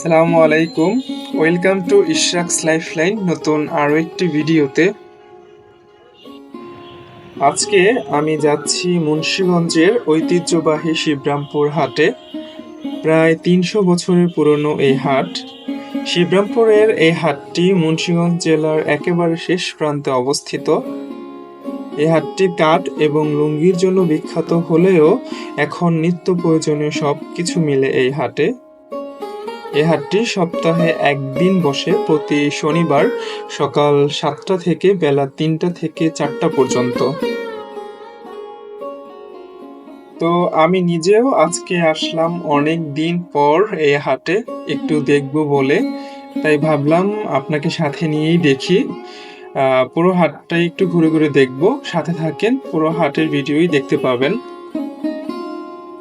আসসালামু আলাইকুম। Welcome to Ishrak's lifeline নতুন আরও একটি ভিডিওতে। আজকে আমি যাচ্ছি মুন্সীগঞ্জের ঐতিহ্যবাহী শিবরামপুর হাটে। প্রায় তিনশো বছরের পুরনো এই হাট। শিবরামপুরের এই হাটটি মুন্সীগঞ্জ জেলার একেবারে শেষ প্রান্তে অবস্থিত। এই হাটটি কাঠ এবং লুঙ্গির জন্য বিখ্যাত হলেও এখন নিত্য প্রয়োজনীয় সব কিছু মিলে এই হাটে। এই হাটটি সপ্তাহে একদিন বসে প্রতি শনিবার সকাল সাতটা থেকে বেলা তিনটা থেকে চারটা পর্যন্ত। তো আমি নিজেও আজকে আসলাম অনেক দিন পর এই হাটে একটু দেখব বলে। তাই ভাবলাম আপনাকে সাথে নিয়েই দেখি। পুরো হাটটাই একটু ঘুরে ঘুরে দেখব। সাথে থাকেন, পুরো হাটের ভিডিওই দেখতে পাবেন।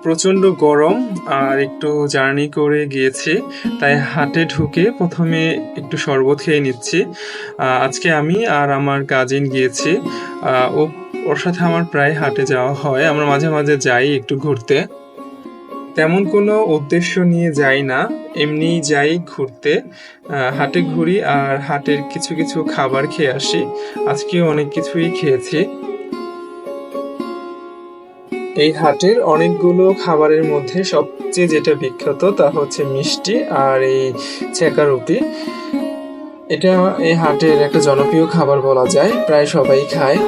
প্রচণ্ড গরম আর একটু জার্নি করে গিয়েছি, তাই হাটে ঢুকে প্রথমে একটু শরবত খেয়ে নিচ্ছি। আজকে আমি আর আমার কাজিন গিয়েছি ও, ওর সাথে আমার প্রায় হাটে যাওয়া হয়, আমরা মাঝে মাঝে যাই একটু ঘুরতে। তেমন কোনো উদ্দেশ্য নিয়ে যাই না এমনি যাই ঘুরতে। হাটে ঘুরি আর হাটের কিছু কিছু খাবার খেয়ে আসি আজকে অনেক কিছুই খেয়েছি। এই হাটের অনেকগুলো খাবারের মধ্যে সবচেয়ে যেটা বিখ্যাত তা হচ্ছে মিষ্টি আর এই ছেঁকা রুটি। এটা এই হাটের একটা জনপ্রিয় খাবার বলা যায়। প্রায় সবাই খায়।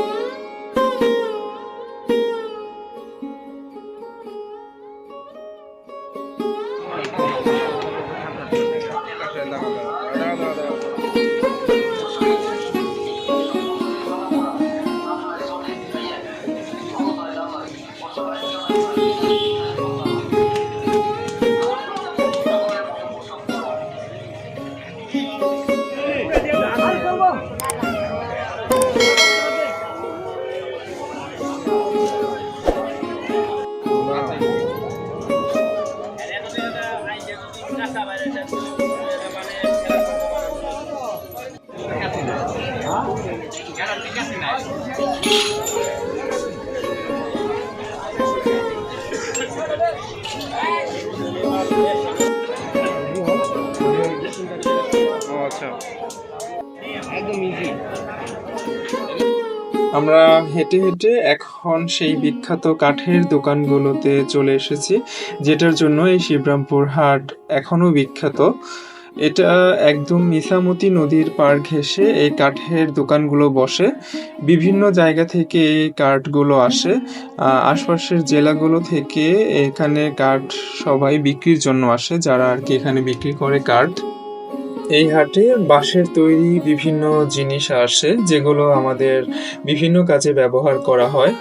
আমরা হেঁটে হেঁটে এখন সেই বিখ্যাত কাঠের দোকানগুলোতে চলে এসেছি, যেটার জন্য এই শিবরামপুর হাট এখনও বিখ্যাত। এটা একদম মিসামতি নদীর পার ঘেঁষে এই কাঠের দোকানগুলো বসে। বিভিন্ন জায়গা থেকে এই কাঠগুলো আসে। আশপাশের জেলাগুলো থেকে এখানে কাঠ সবাই বিক্রির জন্য আসে, যারা আর কি এখানে বিক্রি করে কাঠ। এই হাটে বাঁশের তৈরি বিভিন্ন জিনিস আসে যেগুলো আমাদের বিভিন্ন কাজে ব্যবহার করা হয়।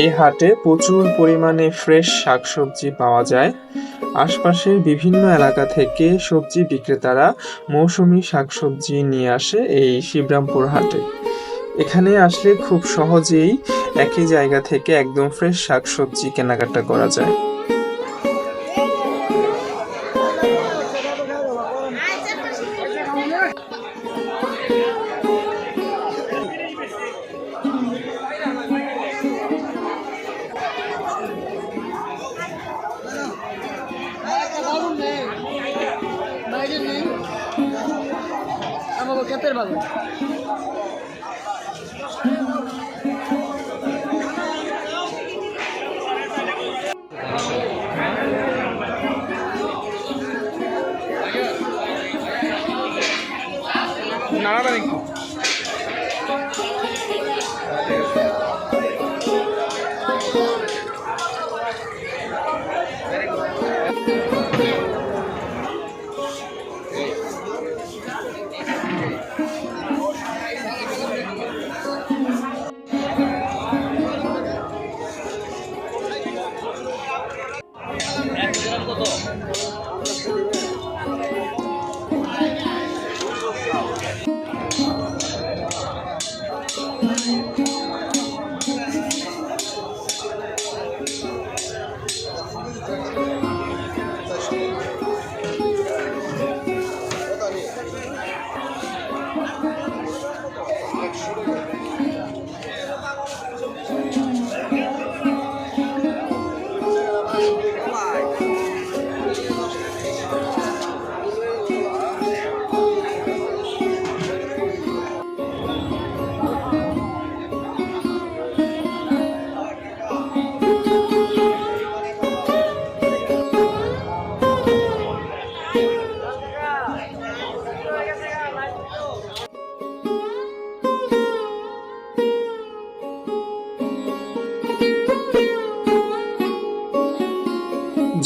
এই হাটে প্রচুর পরিমাণে ফ্রেশ শাকসবজি পাওয়া যায়। আশপাশের বিভিন্ন এলাকা থেকে সবজি বিক্রেতারা মৌসুমি শাকসবজি নিয়ে আসে এই শিবরামপুর হাটে। এখানে আসলে খুব সহজেই একই জায়গা থেকে একদম ফ্রেশ শাকসবজি কেনাকাটা করা যায়। আমাকে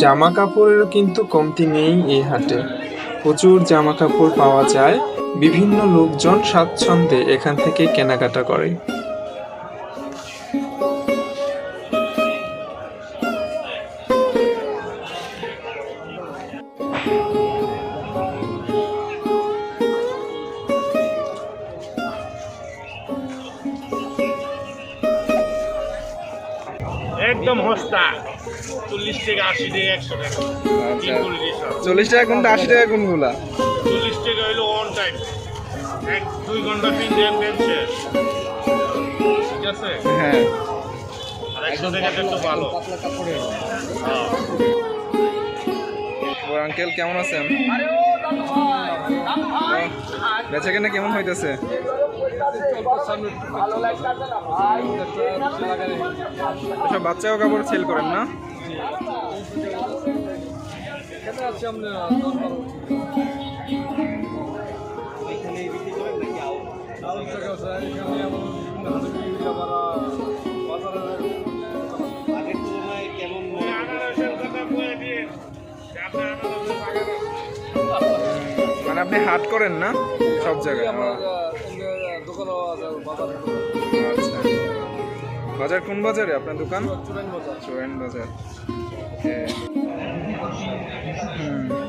জামা কাপড়েরও কিন্তু কমতি নেই এই হাটে। প্রচুর জামা কাপড় পাওয়া যায়। বিভিন্ন লোকজন স্বাচ্ছন্দ্যে এখান থেকে কেনাকাটা করে। একদম হস্তা। চল্লিশ থেকে আশি থেকে একশো টাকা। তিন চল্লিশ টাকা কোনটা আশি টাকা কোনগুলা? চল্লিশ টাকা হইল অন টাইম এক দুই ঘণ্টা তিন দিন দেন শেষ। ঠিক আছে? হ্যাঁ। আর একশো টাকা একটু ভালো। আঙ্কেল কেমন আছেন? বেচা কেনা কেমন হইতেছে? সব বাচ্চাও কাপড় সেল করেন না? মানে আপনি হাট করেন না? সব জায়গায়? আচ্ছা বাজার। কোন বাজারে আপনার দোকান চুরাইন বাজার হ্যাঁ। হুম।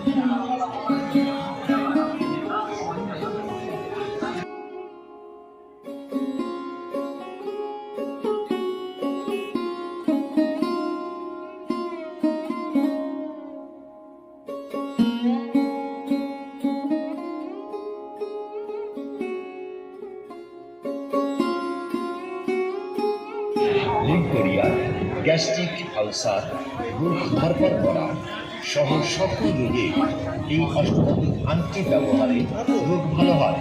গ্যাস্ট্রিক আলসার বুক ধরপর করা সহ সকল রোগে এই অষ্টধাতু আংটি ব্যবহারে রোগ ভালো হয়।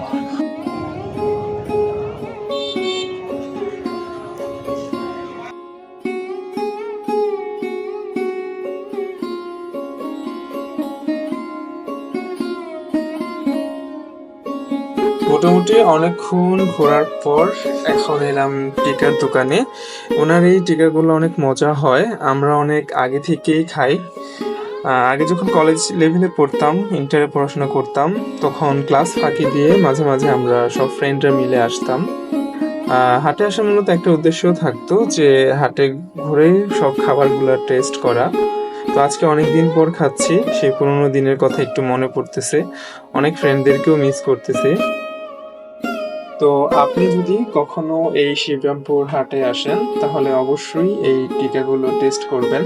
অনেকক্ষণ ঘোরার পর এখন এলাম টিকার দোকানে। ওনার এই টিকাগুলো অনেক মজা হয়। আমরা অনেক আগে থেকেই খাই। আগে যখন কলেজ লেভেলে পড়তাম ইন্টারে পড়াশোনা করতাম, তখন ক্লাস ফাঁকি দিয়ে মাঝে মাঝে আমরা সব ফ্রেন্ডরা মিলে আসতাম। হাটে আসার মূলত একটা উদ্দেশ্য থাকতো যে হাটে ঘুরে সব খাবারগুলো টেস্ট করা। তো আজকে অনেক দিন পর খাচ্ছি, সেই পুরোনো দিনের কথা একটু মনে পড়তেছে। অনেক ফ্রেন্ডদেরকেও মিস করতেছি। তো আপনি যদি কখনো এই শিবরামপুর হাটে আসেন, তাহলে অবশ্যই এই টিকাগুলো টেস্ট করবেন।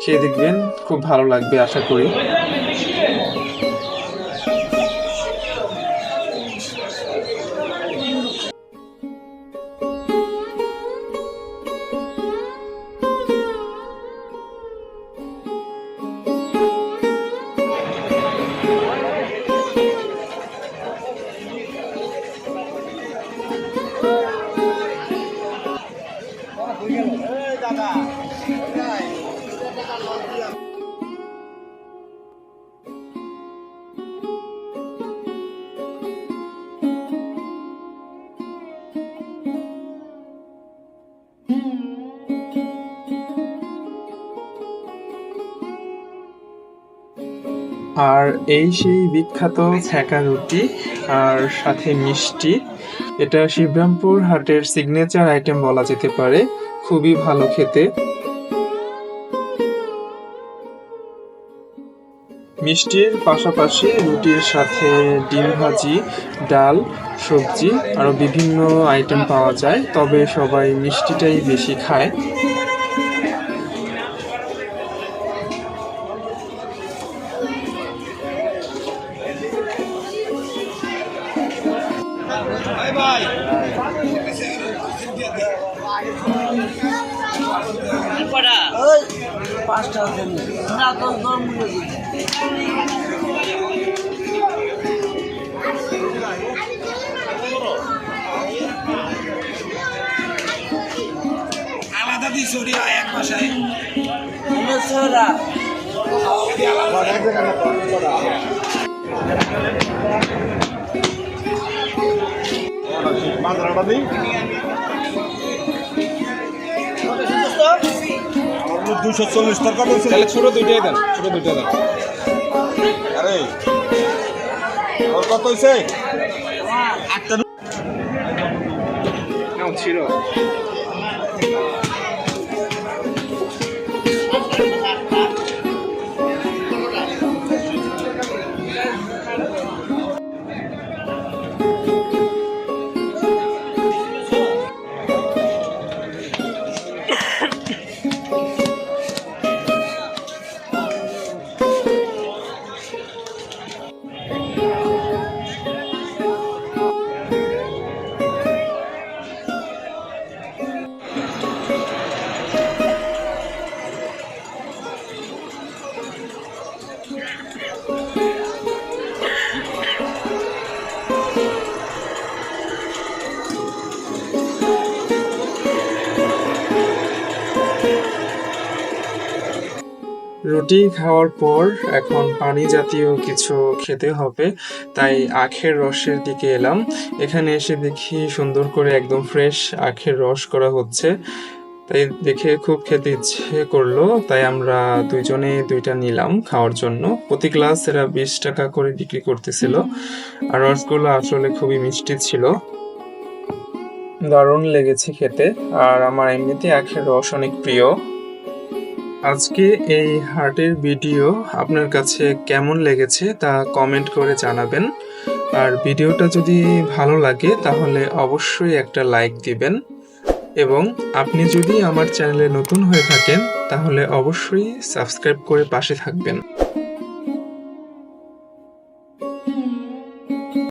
সে দেখবেন, খুব ভালো লাগবে, আশা করি। আর এই সেই বিখ্যাত ছ্যাঁকা রুটি আর সাথে মিষ্টি, এটা শিবরামপুর হাটের সিগনেচার আইটেম বলা যেতে পারে, খুবই ভালো খেতে। মিষ্টির পাশাপাশি রুটির সাথে ডিম ভাজি, ডাল, সবজি আরও বিভিন্ন আইটেম পাওয়া যায়, তবে সবাই মিষ্টিটাই বেশি খায়। পাঁচটা দিন না তো মূল্য আলাদা দিস এক বাসায়। উনিশশোরা দুশো চল্লিশ টাকা বলছে তাহলে ছোট দুইটাই দেন ছোট দুইটা দেন। আরে ওর কত হয়েছে আটটা ছিল রুটি খাওয়ার পর এখন পানি জাতীয় কিছু খেতে হবে, তাই আখের রসের দিকে এলাম। এখানে এসে দেখি সুন্দর করে একদম ফ্রেশ আখের রস করা হচ্ছে। তাই দেখে খুব খেতে ইচ্ছে করল, তাই আমরা দুইজনে দুইটা নিলাম খাওয়ার জন্য। প্রতি গ্লাস এরা বিশ টাকা করে বিক্রি করতেছিল। আর রসগুলো আসলে খুবই মিষ্টি ছিল। দারুণ লেগেছে খেতে। আর আমার এমনিতে আখের রস অনেক প্রিয়। আজকে এই হার্টের ভিডিও আপনার কাছে কেমন লেগেছে তা কমেন্ট করে জানাবেন। আর ভিডিওটা যদি ভালো লাগে তাহলে অবশ্যই একটা লাইক দিবেন। এবং আপনি যদি আমার চ্যানেলে নতুন হয়ে থাকেন তাহলে অবশ্যই সাবস্ক্রাইব করে পাশে থাকবেন।